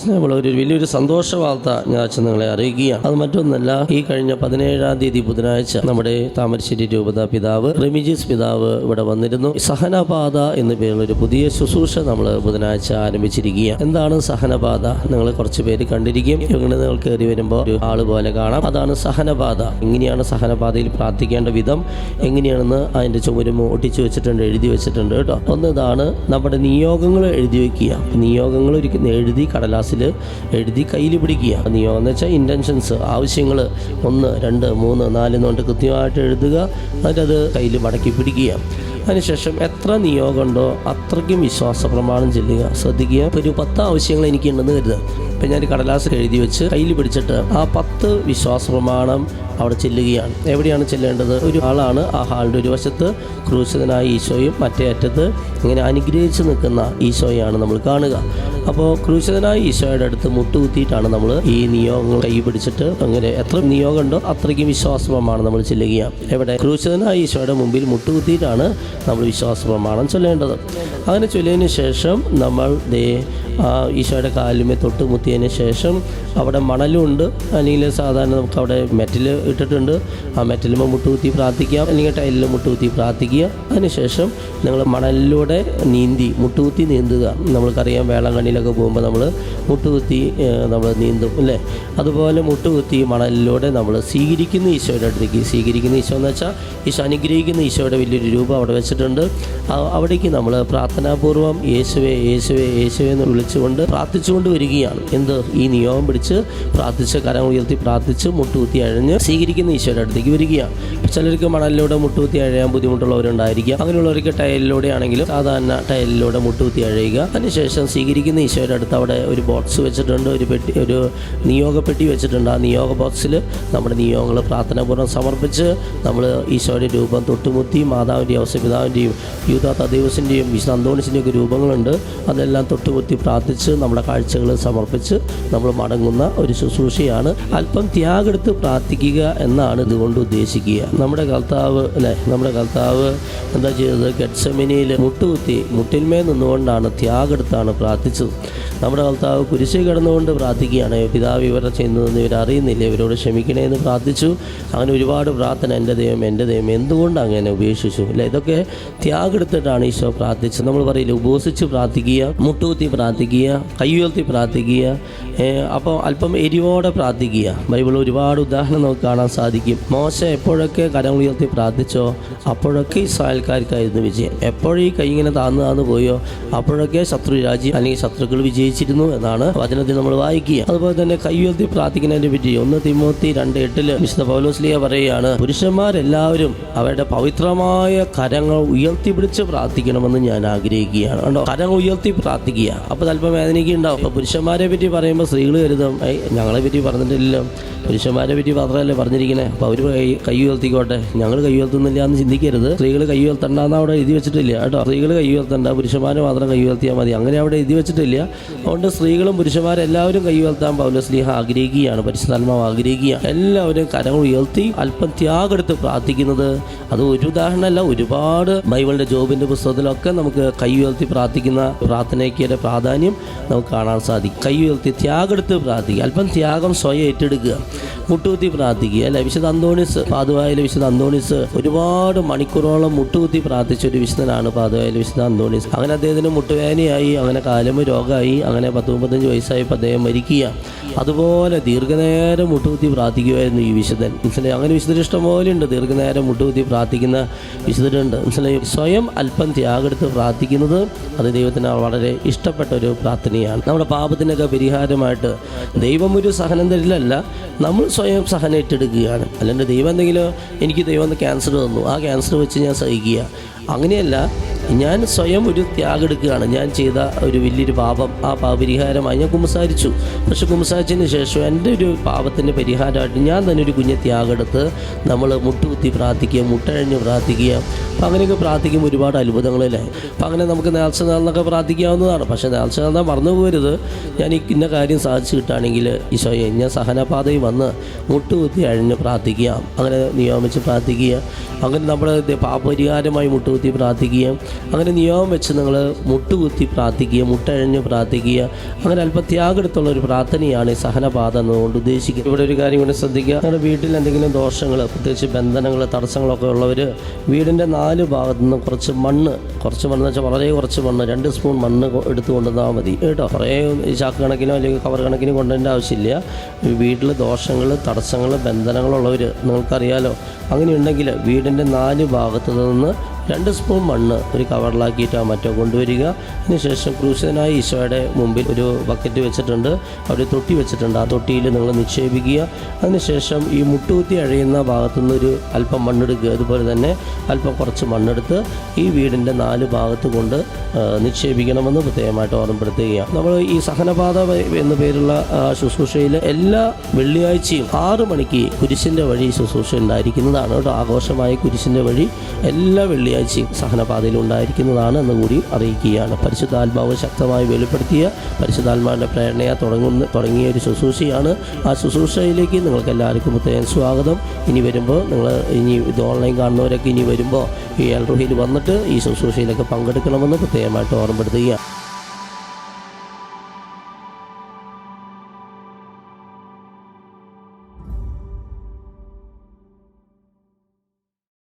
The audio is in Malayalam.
സ്നേഹമുള്ള ഒരു വലിയൊരു സന്തോഷ വാർത്ത ഞാൻ നിങ്ങളെ അറിയിക്കുകയാണ്. അത് മറ്റൊന്നല്ല ഈ കഴിഞ്ഞ പതിനേഴാം തീയതി ബുധനാഴ്ച നമ്മുടെ താമരശ്ശേരി രൂപത പിതാവ് റെമിജിസ് പിതാവ് ഇവിടെ വന്നിരുന്നു. സഹനപാത എന്ന പേരുള്ള ഒരു പുതിയ ശുശ്രൂഷ നമ്മൾ ബുധനാഴ്ച ആരംഭിച്ചിരിക്കുകയാണ്. എന്താണ് സഹനപാത? നിങ്ങൾ കുറച്ച് പേര് കണ്ടിരിക്കും. ഇങ്ങനെ നിങ്ങൾ കയറി വരുമ്പോൾ ഒരു ആൾ പോലെ കാണാം. അതാണ് സഹനപാത. എങ്ങനെയാണ് സഹനപാതയിൽ പ്രാർത്ഥിക്കേണ്ട വിധം. എങ്ങനെയാണെന്ന് അതിന്റെ ചുമരും ഒട്ടിച്ചു വെച്ചിട്ടുണ്ട് എഴുതി വെച്ചിട്ടുണ്ട് കേട്ടോ. ഒന്ന് ഇതാണ് നമ്മുടെ നിയോഗങ്ങൾ എഴുതി വെക്കുക. നിയോഗങ്ങൾ ഒരിക്കലും എഴുതി കടലാസിൽ എഴുതി കയ്യിൽ പിടിക്കുക. നിയോഗം എന്ന് വെച്ചാൽ ഇന്റൻഷൻസ് ആവശ്യങ്ങൾ ഒന്ന് രണ്ട് മൂന്ന് നാല് എന്നുകൊണ്ട് കൃത്യമായിട്ട് എഴുതുക. എന്നിട്ടത് കയ്യിൽ മടക്കി പിടിക്കുക. അതിനുശേഷം എത്ര നിയോഗമുണ്ടോ അത്രയ്ക്കും വിശ്വാസ പ്രമാണം ചെല്ലുക. ശ്രദ്ധിക്കുക. ഒരു പത്ത് ആവശ്യങ്ങൾ എനിക്കുണ്ടെന്ന് കരുതുക. ഇപ്പം ഞാൻ കടലാസ് എഴുതി വെച്ച് കയ്യിൽ പിടിച്ചിട്ട് ആ പത്ത് വിശ്വാസ പ്രമാണം അവിടെ ചെല്ലുകയാണ്. എവിടെയാണ് ചെല്ലേണ്ടത്? ഒരു ആളാണ് ആ ഹാളിന്റെ ഒരു വശത്ത് ക്രൂശിതനായ ഈശോയും മറ്റേ അറ്റത്ത് ഇങ്ങനെ അനുഗ്രഹിച്ച് നിൽക്കുന്ന ഈശോയാണ് നമ്മൾ കാണുക. അപ്പോൾ ക്രൂശിതനായ ഈശോയുടെ അടുത്ത് മുട്ടുകുത്തിയിട്ടാണ് നമ്മൾ ഈ നിയോഗങ്ങൾ കൈ പിടിച്ചിട്ട് അങ്ങനെ എത്ര നിയോഗമുണ്ടോ അത്രയ്ക്കും വിശ്വാസമാണ് നമ്മൾ ചെല്ലുകയാണ്. എവിടെ? ക്രൂശിതനായ ഈശോയുടെ മുമ്പിൽ മുട്ടുകുത്തിയിട്ടാണ് നമ്മൾ വിശ്വാസ പ്രമാണം ചൊല്ലേണ്ടത്. അങ്ങനെ ചൊല്ലിയതിന് ശേഷം നമ്മൾ ദേ ഈശോയുടെ കാലുമേ തൊട്ട് മുത്തിയതിന് ശേഷം അവിടെ മണലുണ്ട്. അല്ലെങ്കിൽ സാധാരണ നമുക്ക് അവിടെ മെറ്റൽ ഇട്ടിട്ടുണ്ട്. ആ മെറ്റലുമ്പോൾ മുട്ടുകുത്തി പ്രാർത്ഥിക്കാം. അല്ലെങ്കിൽ ടൈലിൽ മുട്ടുകുത്തി പ്രാർത്ഥിക്കുക. അതിനുശേഷം നിങ്ങൾ മണലിലൂടെ നീന്തി മുട്ടുകുത്തി നീന്തുക. നമ്മൾക്കറിയാം വേളാങ്കണ്ണിയിലൊക്കെ പോകുമ്പോൾ നമ്മൾ മുട്ടുകുത്തി നമ്മൾ നീന്തും അല്ലേ? അതുപോലെ മുട്ടുകുത്തി മണലിലൂടെ നമ്മൾ സ്വീകരിക്കുന്ന ഈശോയുടെ അടുത്തേക്ക് സ്വീകരിക്കുന്ന ഈശോ എന്ന് വെച്ചാൽ ഈശോ അനുഗ്രഹിക്കുന്ന ഈശോയുടെ വലിയൊരു രൂപം അവിടെ വെച്ചിട്ടുണ്ട്. അവിടേക്ക് നമ്മൾ പ്രാർത്ഥനാപൂർവം യേശുവേ യേശുവേ യേശുവേ എന്ന് വിളിച്ചുകൊണ്ട് പ്രാർത്ഥിച്ചുകൊണ്ട് വരികയാണ്. എന്ത്? ഈ നിയോഗം പിടിച്ച് പ്രാർത്ഥിച്ച് കരം ഉയർത്തി പ്രാർത്ഥിച്ച് മുട്ടുകുത്തി അഴഞ്ഞ് സ്വീകരിക്കുന്ന ഈശോയുടെ അടുത്തേക്ക് വരികയാണ്. ചിലർക്ക് മണലിലൂടെ മുട്ടുകുത്തി അഴയാൻ ബുദ്ധിമുട്ടുള്ളവരുണ്ടായിരിക്കാം. അങ്ങനെയുള്ളവർക്ക് ടയലിലൂടെ ആണെങ്കിലും സാധാരണ ടയലിലൂടെ മുട്ടുകുത്തി അഴയുക. അതിനുശേഷം സ്വീകരിക്കുന്ന ഈശോയുടെ അടുത്ത് അവിടെ ഒരു ബോക്സ് വെച്ചിട്ടുണ്ട്. ഒരു പെട്ടി ഒരു നിയോഗ പെട്ടി വെച്ചിട്ടുണ്ട്. ആ നിയോഗ ബോക്സിൽ നമ്മുടെ നിയോഗങ്ങൾ പ്രാർത്ഥനാപൂർവം സമർപ്പിച്ച് നമ്മൾ ഈശോയുടെ രൂപം തൊട്ടുമുത്തി മാതാവിന്റെയും അവസ്ഥ പിതാവിന്റെയും യൂതാ തദേവസിന്റെയും വിശുദ്ധ രൂപങ്ങളുണ്ട്. അതെല്ലാം തൊട്ടുമുത്തി പ്രാർത്ഥിച്ച് നമ്മുടെ കാഴ്ചകൾ സമർപ്പിച്ച് നമ്മൾ മടങ്ങുന്ന ഒരു ശുശ്രൂഷയാണ്. അല്പം ത്യാഗെടുത്ത് പ്രാർത്ഥിക്കുക എന്നാണ് ഇതുകൊണ്ട് ഉദ്ദേശിക്കുക. നമ്മുടെ കർത്താവ് അല്ലേ നമ്മുടെ കർത്താവ് എന്താ ചെയ്തത്? ഗഡ്സമിനിയിൽ മുട്ടുകുത്തി മുട്ടിന്മേ നിന്നുകൊണ്ടാണ് ത്യാഗെടുത്താണ് പ്രാർത്ഥിച്ചത്. നമ്മുടെ കർത്താവ് കുരിശി കിടന്നുകൊണ്ട് പ്രാർത്ഥിക്കുകയാണ്. പിതാവ് ഇവരെ ചെയ്യുന്നതെന്ന് ഇവരറിയുന്നില്ല. ഇവരോട് ക്ഷമിക്കണേ എന്ന് പ്രാർത്ഥിച്ചു. അങ്ങനെ ഒരുപാട് പ്രാർത്ഥന എന്റെ ദൈവം എന്റെ ദൈവം എന്തുകൊണ്ട് അങ്ങനെ ഉപേക്ഷിച്ചു? അല്ലേ ഇതൊക്കെ ത്യാഗെടുത്തിട്ടാണ് ഈശോ പ്രാർത്ഥിച്ചത്. നമ്മൾ പറയില്ല ഉപസിച്ച് പ്രാർത്ഥിക്കുക മുട്ടുകുത്തി പ്രാർത്ഥിക്കുക. കൈയുയർത്തി പ്രാർത്ഥിക്കുക അപ്പോൾ അല്പം എരിവോടെ പ്രാർത്ഥിക്കുക. ബൈബിൾ ഒരുപാട് ഉദാഹരണം നമുക്ക് കാണാൻ സാധിക്കും. മോശ എപ്പോഴൊക്കെ കരം ഉയർത്തി പ്രാർത്ഥിച്ചോ അപ്പോഴൊക്കെ ഇസ്രായേൽക്കാർക്കായിരുന്നു വിജയം. എപ്പോഴും ഈ കൈ ഇങ്ങനെ താന്ന് താന്ന് പോയോ അപ്പോഴൊക്കെ ശത്രു രാജ്യം അല്ലെങ്കിൽ ശത്രുക്കൾ വിജയിച്ചിരുന്നു എന്നാണ് വചനത്തിൽ നമ്മൾ വായിക്കുക. അതുപോലെ തന്നെ കൈ ഉയർത്തി പ്രാർത്ഥിക്കുന്നതിനെ പറ്റി ഒന്ന് തിമോത്തി രണ്ട് എട്ടിൽ വിശുദ്ധ പൗലോസ്ലിയ പറയുകയാണ് പുരുഷന്മാരെല്ലാവരും അവരുടെ പവിത്രമായ കരങ്ങൾ ഉയർത്തിപ്പിടിച്ച് പ്രാർത്ഥിക്കണമെന്ന് ഞാൻ ആഗ്രഹിക്കുകയാണ്. കണ്ടോ? കരങ്ങൾ ഉയർത്തി പ്രാർത്ഥിക്കുക. അപ്പോൾ അല്പം വേദനിക്കുന്നുണ്ടാവും അപ്പോൾ പുരുഷന്മാരെ പറ്റി പറയുമ്പോൾ സ്ത്രീകൾ കരുതും "ഏയ്, ഞങ്ങളെ പറ്റി പറഞ്ഞിട്ടില്ലല്ലോ. പുരുഷന്മാരെ പറ്റി മാത്രമല്ലേ പറഞ്ഞിരിക്കുന്നത് അപ്പോൾ അവർ കൈ ഉയർത്തിക്കോട്ടെ. ഞങ്ങൾ കൈ ഉയർത്തുന്നില്ല എന്ന് ചിന്തിക്കരുത്. സ്ത്രീകൾ കൈ ഉയർത്തണ്ടെന്ന് അവിടെ എഴുതി വെച്ചിട്ടില്ല കേട്ടോ. സ്ത്രീകൾ കൈ ഉയർത്തണ്ട പുരുഷന്മാർ മാത്രം കൈ ഉയർത്തിയാൽ മതി. അങ്ങനെ അവിടെ എഴുതി വെച്ചിട്ടില്ല. അതുകൊണ്ട് സ്ത്രീകളും പുരുഷന്മാരും എല്ലാവരും കൈ ഉയർത്താൻ പൗലസ്ലീഹ ആഗ്രഹിക്കുകയാണ്. പരിശുദ്ധാത്മാവ് ആഗ്രഹിക്കുകയാണ്. എല്ലാവരും കരങ്ങൾ ഉയർത്തി അല്പം ത്യാഗെടുത്ത് പ്രാർത്ഥിക്കുന്നത്. അത് ഒരു ഉദാഹരണമല്ല ഒരുപാട് ബൈബിളിന്റെ ജോബിന്റെ പുസ്തകത്തിലൊക്കെ നമുക്ക് കൈ ഉയർത്തി പ്രാർത്ഥിക്കുന്ന പ്രാർത്ഥനയ്ക്ക് പ്രാധാന്യം നമുക്ക് കാണാൻ സാധിക്കും. കൈ ഉയർത്തി ത്യാഗെടുത്ത് പ്രാർത്ഥിക്കുക. അല്പം ത്യാഗം സ്വയം ഏറ്റെടുക്കുക. മുട്ടുകുത്തി പ്രാർത്ഥിക്കുക. അല്ലെ? വിശുദ്ധ അന്തോണിസ് പാതുവായിലെ വിശുദ്ധ അന്തോണിസ് ഒരുപാട് മണിക്കൂറോളം മുട്ടുകുത്തി പ്രാർത്ഥിച്ച ഒരു വിശുദ്ധനാണ് പാതുവായിലെ വിശുദ്ധ അന്തോണിസ്. അങ്ങനെ അദ്ദേഹത്തിന് മുട്ടുവേദനയായി അങ്ങനെ കാലം രോഗമായി അങ്ങനെ പത്ത് മുപ്പത്തഞ്ച് വയസ്സായപ്പോൾ അദ്ദേഹം മരിക്കുക. അതുപോലെ ദീർഘനേരം മുട്ടുകുത്തി പ്രാർത്ഥിക്കുമായിരുന്നു ഈ വിശുദ്ധൻ. മനസ്സിലായി? അങ്ങനെ വിശുദ്ധർ ഇഷ്ടംപോലെ ഉണ്ട്. ദീർഘനേരം മുട്ടുകുത്തി പ്രാർത്ഥിക്കുന്ന വിശുദ്ധരുണ്ട്. മനസ്സിലായി? സ്വയം അല്പം ത്യാഗെടുത്ത് പ്രാർത്ഥിക്കുന്നത് അത് ദൈവത്തിന് വളരെ ഇഷ്ടപ്പെട്ട ഒരു പ്രാർത്ഥനയാണ്. നമ്മുടെ പാപത്തിനൊക്കെ പരിഹാരമായിട്ട് ദൈവം ഒരു സഹനം തരില്ലല്ല നമ്മൾ സ്വയം സഹനം ഏറ്റെടുക്കുകയാണ്. അല്ലെങ്കിൽ ദൈവം എന്തെങ്കിലും എനിക്ക് ദൈവം ക്യാൻസർ തന്നു ആ ക്യാൻസർ വെച്ച് ഞാൻ സഹിക്കുക. അങ്ങനെയല്ല ഞാൻ സ്വയം ഒരു ത്യാഗം എടുക്കുകയാണ്. ഞാൻ ചെയ്ത ഒരു വലിയൊരു പാപം. ആ പാപപരിഹാരമായി ഞാൻ കുമ്പസാരിച്ചു. പക്ഷെ കുമ്പസാരിച്ചതിന് ശേഷം എന്റെ ഒരു പാപത്തിന്റെ പരിഹാരമായിട്ട് ഞാൻ തന്നെ ഒരു കുഞ്ഞെ ത്യാഗം എടുത്ത് നമ്മൾ മുട്ടുകുത്തി പ്രാർത്ഥിക്കുക മുട്ടഴഞ്ഞ് പ്രാർത്ഥിക്കുക. അപ്പം അങ്ങനെയൊക്കെ പ്രാർത്ഥിക്കുമ്പോൾ ഒരുപാട് അത്ഭുതങ്ങളല്ലേ? അപ്പം അങ്ങനെ നമുക്ക് നേർച്ച പ്രാർത്ഥിക്കാവുന്നതാണ്. പക്ഷേ നേർച്ച നേർന്നാൽ മറന്നു പോകരുത്. ഞാൻ ഈ ഇന്ന കാര്യം സാധിച്ചു കിട്ടുകയാണെങ്കിൽ ഈശോയെ ഞാൻ സഹനപാതയിൽ വന്ന് മുട്ടുകുത്തി അഴിഞ്ഞ് പ്രാർത്ഥിക്കുക. അങ്ങനെ നിയമിച്ച് പ്രാർത്ഥിക്കുക. അങ്ങനെ നമ്മുടെ പാപപരിഹാരമായി മുട്ടുകുത്തി മുട്ടുകുത്തി പ്രാർത്ഥിക്കുക. അങ്ങനെ നിയോഗം വെച്ച് നിങ്ങൾ മുട്ടുകുത്തി പ്രാർത്ഥിക്കുക മുട്ടഴഞ്ഞ് പ്രാർത്ഥിക്കുക. അങ്ങനെ അല്പം ത്യാഗെടുത്തുള്ള ഒരു പ്രാർത്ഥനയാണ് ഈ സഹനപാത എന്നുകൊണ്ട് ഉദ്ദേശിക്കുന്നത് ഇവിടെ ഒരു കാര്യം കൂടി ശ്രദ്ധിക്കുക. നിങ്ങളുടെ വീട്ടിൽ എന്തെങ്കിലും ദോഷങ്ങൾ പ്രത്യേകിച്ച് ബന്ധനങ്ങൾ തടസ്സങ്ങളൊക്കെ ഉള്ളവർ വീടിന്റെ നാല് ഭാഗത്തു നിന്ന് കുറച്ച് മണ്ണ് കുറച്ച് മണ്ണ് വെച്ചാൽ വളരെ കുറച്ച് മണ്ണ് രണ്ട് സ്പൂൺ മണ്ണ് എടുത്തുകൊണ്ട് വന്നാൽ മതി. കേട്ടോ? കുറേ ചാക്ക് കണക്കിനോ അല്ലെങ്കിൽ കവർ കണക്കിനോ കൊണ്ടുവരേണ്ട ആവശ്യമില്ല. വീട്ടിൽ ദോഷങ്ങൾ തടസ്സങ്ങൾ ബന്ധനങ്ങളുള്ളവർ നിങ്ങൾക്കറിയാലോ. അങ്ങനെയുണ്ടെങ്കിൽ വീടിന്റെ നാല് ഭാഗത്തു നിന്ന് രണ്ട് സ്പൂൺ മണ്ണ് ഒരു കവറിലാക്കിയിട്ട് മറ്റോ കൊണ്ടുവരിക. അതിനുശേഷം ക്രൂശനായി ഈശോയുടെ മുമ്പിൽ ഒരു ബക്കറ്റ് വെച്ചിട്ടുണ്ട്. അവിടെ തൊട്ടി വെച്ചിട്ടുണ്ട്. ആ തൊട്ടിയിൽ നിങ്ങൾ നിക്ഷേപിക്കുക. അതിനുശേഷം ഈ മുട്ടുകുത്തി അഴയുന്ന ഭാഗത്തുനിന്ന് ഒരു അല്പം മണ്ണെടുക്കുക. അതുപോലെ തന്നെ അല്പം കുറച്ച് മണ്ണെടുത്ത് ഈ വീടിന്റെ നാല് ഭാഗത്ത് കൊണ്ട് നിക്ഷേപിക്കണമെന്ന് പ്രത്യേകമായിട്ട് ഓർമ്മപ്പെടുത്തുകയാണ്. നമ്മൾ ഈ സഹനപാത എന്ന പേരുള്ള ശുശ്രൂഷയിൽ എല്ലാ വെള്ളിയാഴ്ചയും ആറ് മണിക്ക് കുരിശിന്റെ വഴി ശുശ്രൂഷ ഉണ്ടായിരിക്കുന്നതാണ്. കേട്ടോ ആഘോഷമായ കുരിശിന്റെ വഴി എല്ലാ വെള്ളിയാഴ്ചയും സഹനപാതയിൽ ഉണ്ടായിരിക്കുന്നതാണ് എന്ന് കൂടി അറിയിക്കുകയാണ്. പരിശുദ്ധാത്മാവ് ശക്തമായി വെളിപ്പെടുത്തിയ പരിശുദ്ധാത്മാവിന്റെ പ്രേരണയ തുടങ്ങുന്ന തുടങ്ങിയ ഒരു ശുശ്രൂഷയാണ്. ആ ശുശ്രൂഷയിലേക്ക് നിങ്ങൾക്ക് എല്ലാവർക്കും പ്രത്യേകം സ്വാഗതം. ഇനി വരുമ്പോൾ നിങ്ങൾ ഇനി ഇത് ഓൺലൈൻ കാണുന്നവരൊക്കെ ഇനി വരുമ്പോൾ ഈ എൽറുഹിയിൽ വന്നിട്ട് ഈ ശുശ്രൂഷയിലൊക്കെ പങ്കെടുക്കണമെന്ന് പ്രത്യേകമായിട്ട് ഓർമ്മപ്പെടുത്തുകയാണ്.